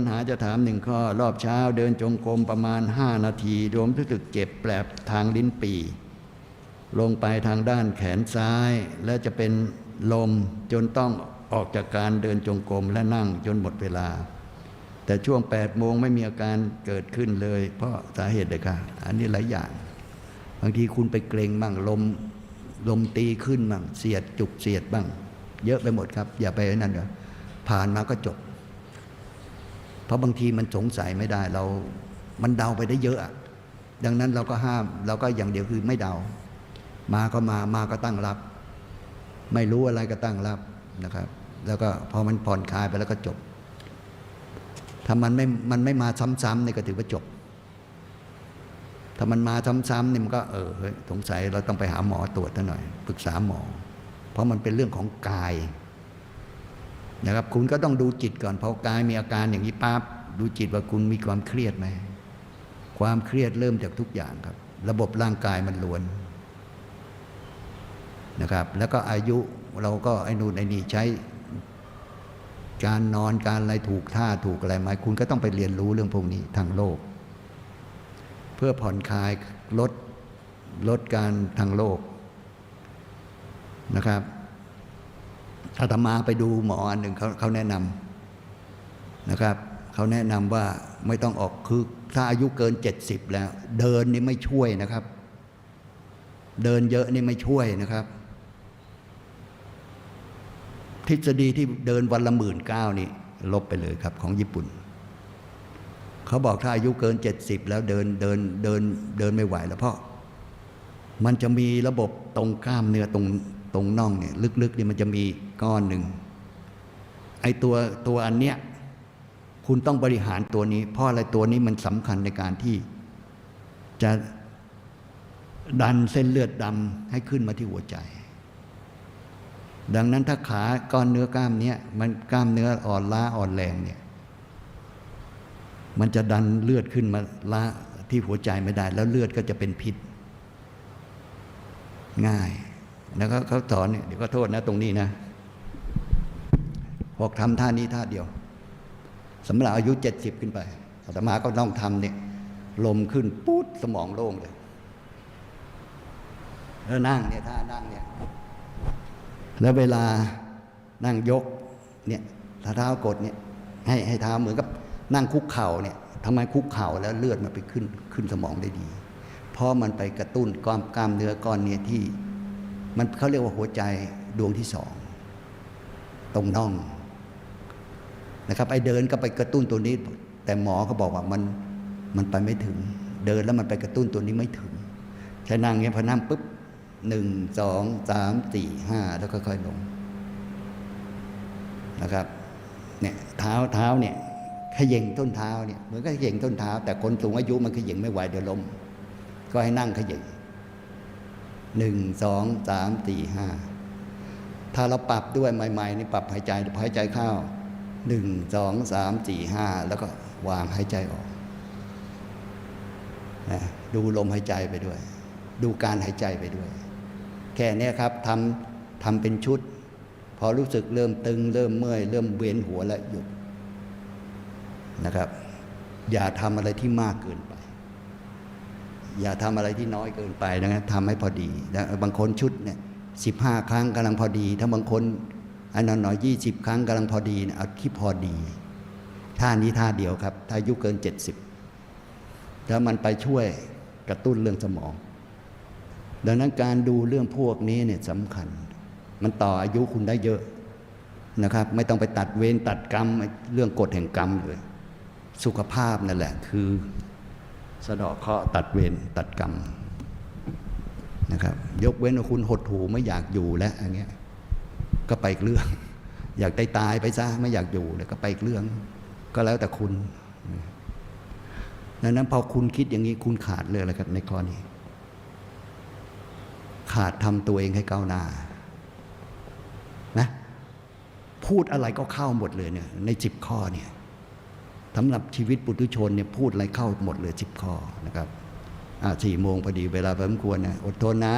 ปัญหาจะถามหนึ่งข้อรอบเช้าเดินจงกรมประมาณ 5 นาทีรวมรู้สึกเจ็บแปลบทางลิ้นปี ลงไปทางด้านแขนซ้าย และจะเป็นลมจนต้องออกจากการเดินจงกรมและนั่งจนหมดเวลา แต่ช่วง8โมงไม่มีอาการเกิดขึ้นเลย เพราะสาเหตุใดคะอันนี้หลายอย่าง บางทีคุณไปเกรงบ้างลมลมตีขึ้นบ้างเสียดจุกเสียดบ้าง เยอะไปหมดครับ อย่าไปนั่นเดี๋ยวผ่านมาก็จบ เพราะบางทีมันสงสัยไม่ได้เรา มันเดาไปได้เยอะ ดังนั้นเราก็ห้ามเราก็อย่างเดียวคือไม่เดา มาก็มามาก็ตั้งรับ ไม่รู้อะไรก็ตั้งรับนะครับ แล้วก็พอมันผ่อนคลายไปแล้วก็จบ ถ้ามันไม่มันไม่มาซ้ำๆเนี่ยก็ถือว่าจบ ถ้ามันมาซ้ำๆเนี่ยมันก็เออสงสัยเราต้องไปหาหมอตรวจซะหน่อยปรึกษาหมอ เพราะมันเป็นเรื่องของกาย นะครับ คุณก็ต้องดูจิตก่อนพอกายมีอาการอย่างนี้ปั๊บดูจิตว่าคุณมีความเครียดไหมความเครียดเริ่มจากทุกอย่างครับ ระบบร่างกายมันล้วนนะครับ แล้วก็อายุเราก็ไอ้นู่นไอ้นี่ใช้ การนอนการอะไรถูกท่าถูกอะไรไหมคุณก็ต้องไปเรียนรู้เรื่องพวกนี้ทางโลก เพื่อผ่อนคลายลดลดการทางโลกนะครับ อาตมาไปดูหมออันหนึ่งเขาเขาแนะนำนะครับเขาแนะนำว่าไม่ต้องออกคือถ้าอายุเกินเจ็ดสิบแล้ว เดินนี่ไม่ช่วยนะครับ เดินเยอะนี่ไม่ช่วยนะครับ ทฤษฎีที่เดินวันละหมื่นเก้านี่ลบไปเลยครับของญี่ปุ่น เขาบอกถ้าอายุเกินเจ็ดสิบแล้วเดินเดินเดินเดินไม่ไหวแล้วเพราะมันจะมีระบบตรงกล้ามเนื้อตรง ตรงน่องเนี่ยลึกๆเนี่ยมันจะมีก้อนหนึ่งไอ้ตัวตัวอันเนี้ยคุณต้องบริหารตัวนี้ เพราะอะไรตัวนี้มันสำคัญในการที่ จะดันเส้นเลือดดำให้ขึ้นมาที่หัวใจ ดังนั้นถ้าขาก้อนเนื้อกล้ามเนี้ยมันกล้ามเนื้ออ่อนล้าอ่อนแรงเนี่ย มันจะดันเลือดขึ้นมาล้าที่หัวใจไม่ได้ แล้วเลือดก็จะเป็นพิษ ง่าย แล้วก็เขาสอนเนี่ยเดี๋ยวก็โทษนะ ตรงนี้นะบอกทำท่านี้ท่าเดียวสำหรับอายุเจ็ดสิบขึ้นไปอาตมาก็ต้องทำเนี่ยลมขึ้นปุ๊ดสมองโล่งเลยแล้วนั่งเนี่ยท่านั่งเนี่ยแล้วเวลานั่งยกเนี่ยถ้าเท้ากดเนี่ยให้ให้เท้าเหมือนกับนั่งคุกเข่าเนี่ยทำไมคุกเข่าแล้วเลือดมันไปขึ้นขึ้นสมองได้ดี เพราะมันไปกระตุ้นก้อนกล้ามเนื้อก้อนเนี้ที่ มันเขาเรียกว่าหัวใจดวงที่สองตรงน่องนะครับไอ้เดินก็ไปกระตุ้นตัวนี้ แต่หมอเขาบอกว่ามันมันไปไม่ถึง เดินแล้วมันไปกระตุ้นตัวนี้ไม่ถึงใช้นั่งเงี้ยพอนั่งปุ๊บหนึ่งสองสามสี่ห้าแล้วค่อยๆลงนะครับเนี่ยเท้าเท้าเนี่ยขย่งต้นเท้าเนี่ยเหมือนกับขย่งต้นเท้า แต่คนสูงอายุมันขย่งไม่ไหวเดี๋ยวล้มก็ให้นั่งขย่ง หนึ่งสองสามสี่ห้าถ้าเราปรับด้วยใหม่ๆนี่ปรับหายใจหายใจเข้าหนึ่งสองสามสี่ห้าแล้วก็วางหายใจออกดูลมหายใจไปด้วย ดูการหายใจไปด้วย แค่นี้ครับทำทำเป็นชุด พอรู้สึกเริ่มตึง เริ่มเมื่อย เริ่มเวียนหัวแล้วหยุดนะครับ อย่าทำอะไรที่มากเกิน อย่าทำอะไรที่น้อยเกินไปนะครับทำให้พอดีนะบางคนชุดเนี่ยสิบห้าครั้งกำลังพอดี ถ้าบางคนอันนั้นหน่อยยี่สิบครั้งกำลังพอดีนะเอาที่พอดีท่านี้ท่าเดียวครับ ถ้าอายุเกินเจ็ดสิบแล้วมันไปช่วยกระตุ้นเรื่องสมอง ดังนั้นการดูเรื่องพวกนี้เนี่ยสำคัญ มันต่ออายุคุณได้เยอะนะครับ ไม่ต้องไปตัดเวรตัดกรรมเรื่องกฎแห่งกรรมเลย สุขภาพนั่นแหละ คือ สะเดาะเคราะตัดเวรตัดกรรมนะครับยกเว้นว่าคุณหดหูไม่อยากอยู่แล้วอย่างเงี้ยก็ไปอีกเรื่อง อยากตายตายไปซะไม่อยากอยู่เลยก็ไปอีกเรื่อง ก็แล้วแต่คุณดังนั้นพอคุณคิดอย่างนี้คุณขาดเลยอะไรกันในข้อนี้ ขาดทำตัวเองให้ก้าวหน้านะพูดอะไรก็เข้าหมดเลยเนี่ยในสิบข้อเนี่ย สำหรับชีวิตปุถุชนเนี่ยพูดอะไรเข้าหมดเลยสิบข้อนะครับอ่าสี่โมงพอดีเวลาพอสมควรนะอดทนนะ